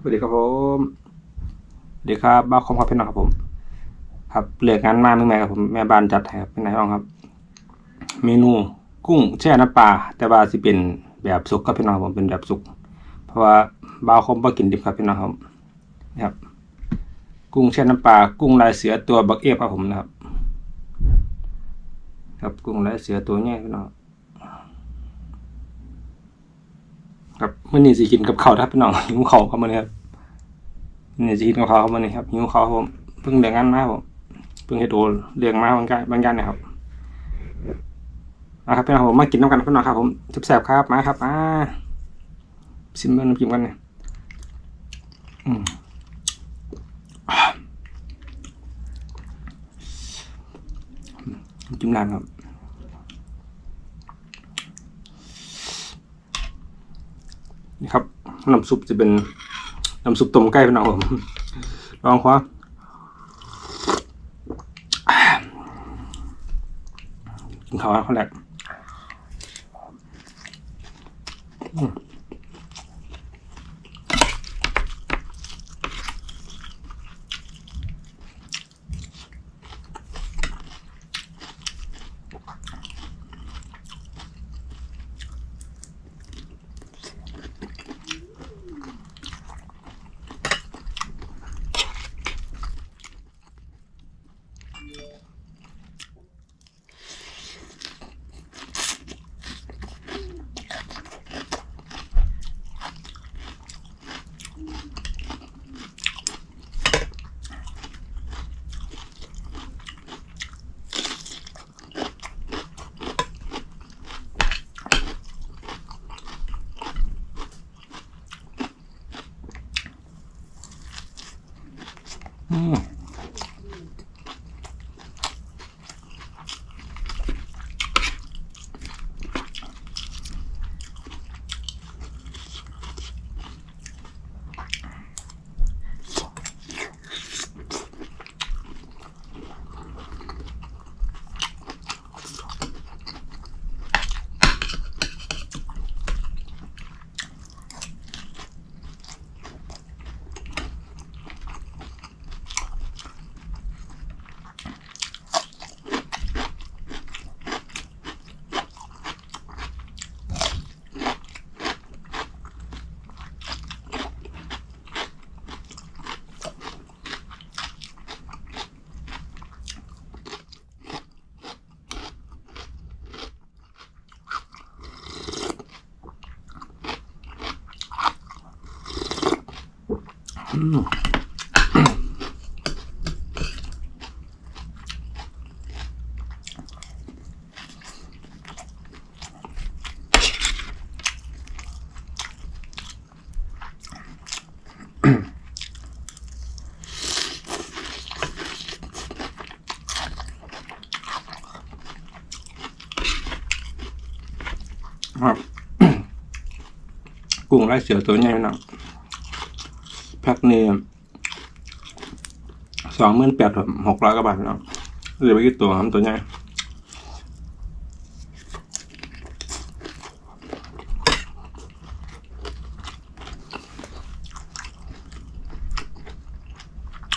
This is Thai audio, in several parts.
สวัสดีครับผมสวัสดีครับบ้าคอมครับพี่น้องครับผม ครับเลือกงานมาเมื่อไงครับผมแม่บ้านจัดให้ครับเป็นไงบ้างครับ เมนูกุ้งแช่น้ำปลาแต่ว่าสิเป็นแบบสุกครับพี่น้องครับผมเป็นแบบสุก เพราะว่าบ้าคอมบ่กินดิบครับพี่น้องครับนี่ครับ กุ้งแช่น้ำปลากุ้งลายเสือตัวบักเอฟครับผมนะครับ ครับกุ้งลายเสือตัวใหญ่พี่น้องครับมื่อนี้สิกินกับเขาครับพี่น้องหิวข้าวครับมื่อนี้ครับ มื่อนี้สิกินกับข้าวครับนี้ครับหิวขาวผมเพิ่งเรียนงานมาผมเพิ่งเฮ็ดโอเรียงมาบางการบางอย่างนะครับนะครับพี่น้องผมมากินน้ำกันพี่น้องครับผมแซ่บๆครับมาครับมาซิมเบอร์น้ำจิ้มกันเนี่ยอืมจิ้มร้านครับนี่ครับน้ำซุปจะเป็น น้ำซุปต้มไก่พี่น้องผมลองคว้ากินข้าวข้าวแรก อื มอืมครับ แพ็คนี่สองหมื่นแปดหกร้อยกว่าบาทเนาะเหลือไปกี่ตัวครับตัวใหญ่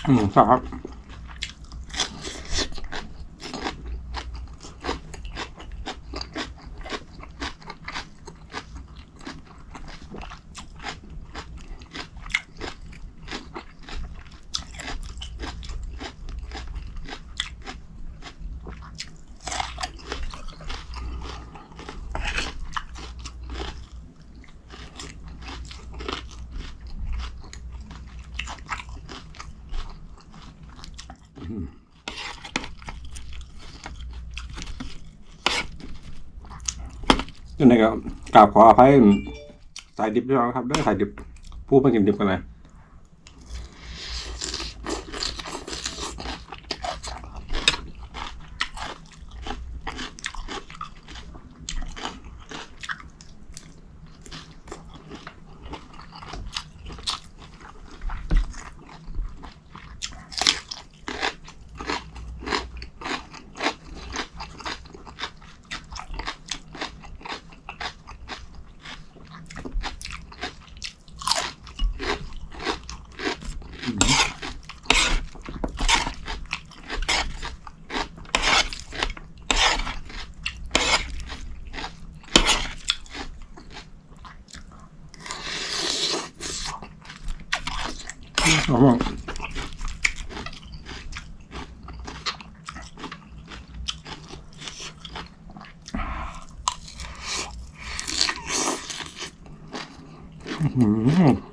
อืมครับ ยังไงก็กราบขออภัยสายดิบด้วยนะครับด้วยสายดิบพูดมากินดิบกันเลย Mm-hmm.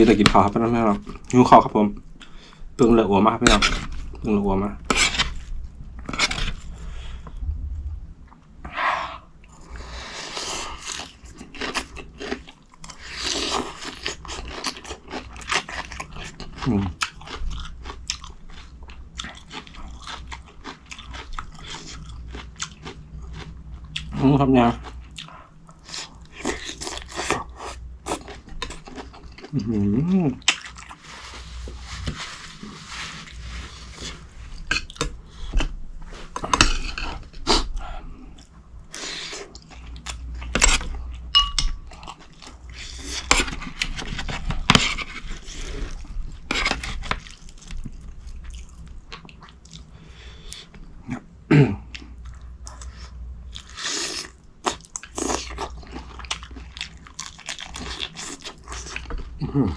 มีแต่กินข้าวครับพี่น้องครับหิวข้าวครับผมเพิ่งเลืออัวมาครับพี่น้องเพิ่งเลืออัวมากมอืมครับเนี่ย อื้ อ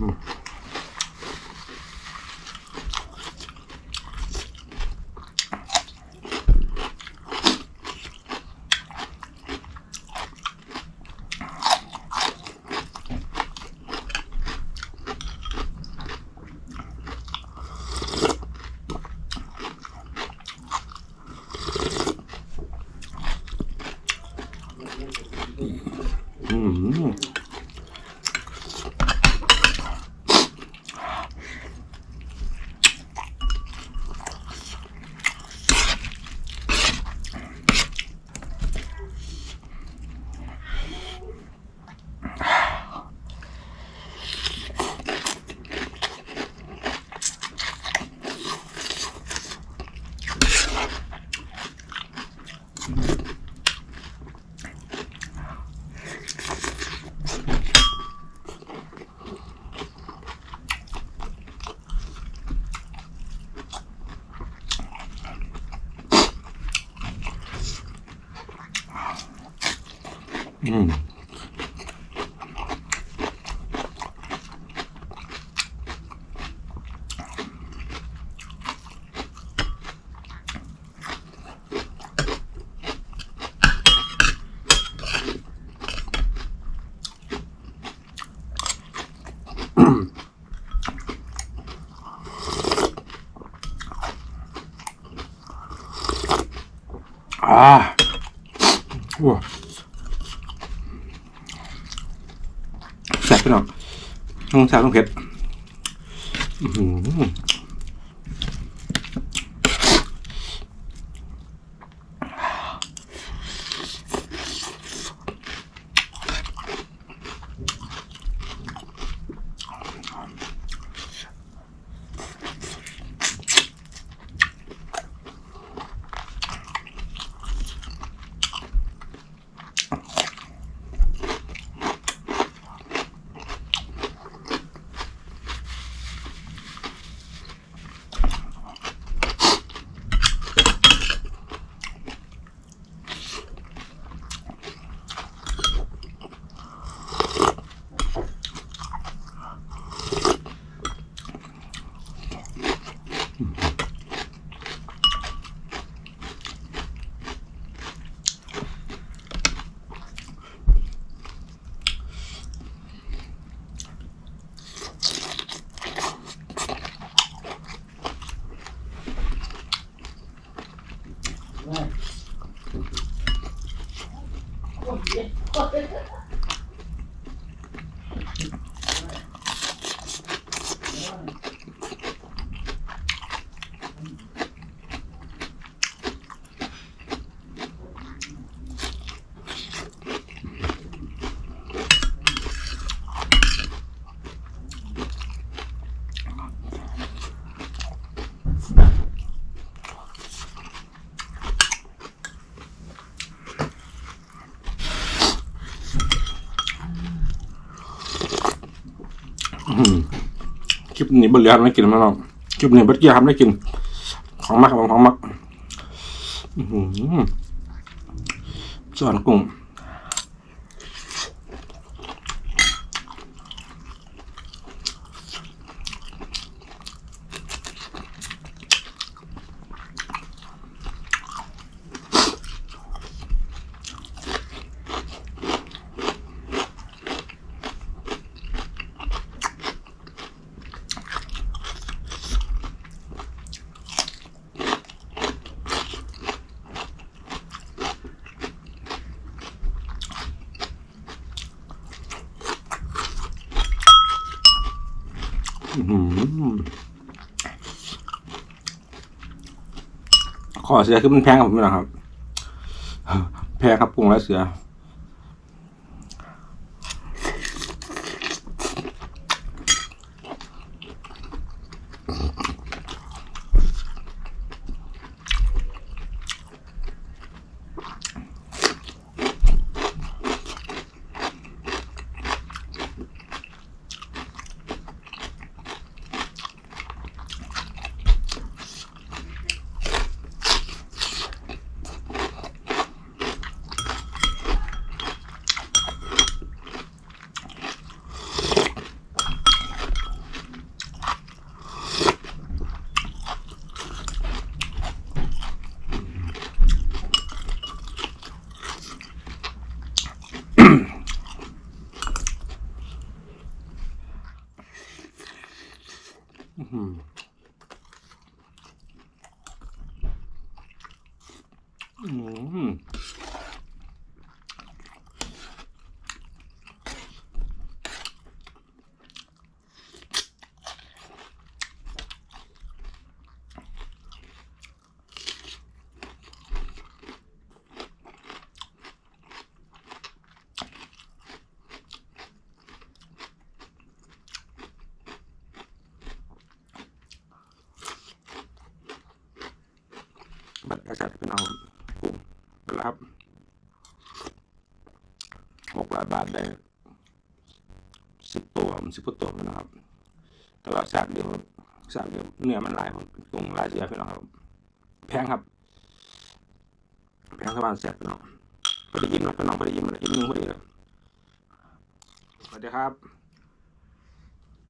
อืมอืม 아, 우와แซ่บไปหน่อยต้องแซ่บต้องเผ็ด อื้อหือ não Correr. คลิปนี้บนเรือทำไม่กินมาหรอกคลิปนี้บัดเกียร์ทำได้กิน ของมากของของมากส่วนกุ้งอื้อหือ ขอเสือคือมันแพงกับผมนี่นะครับ แพงครับกุ้งและเสือ อื้อหือ บัตรประชาชนเอากุ้งไปแล้วครับหกร้อยบาทได้สิบตัวสิบตัวนะครับต่ว่าสากเดียวสากเดียวเนื้อมันหลายคนกุ้งหลายเสียไปแล้วครับ แพงครับแพงสบานแสบไปเนาะพอดียิ้มนะพี่น้องพอดียิ้มเลยยิ้มหนึงพอดีเลยสวัสดีครับ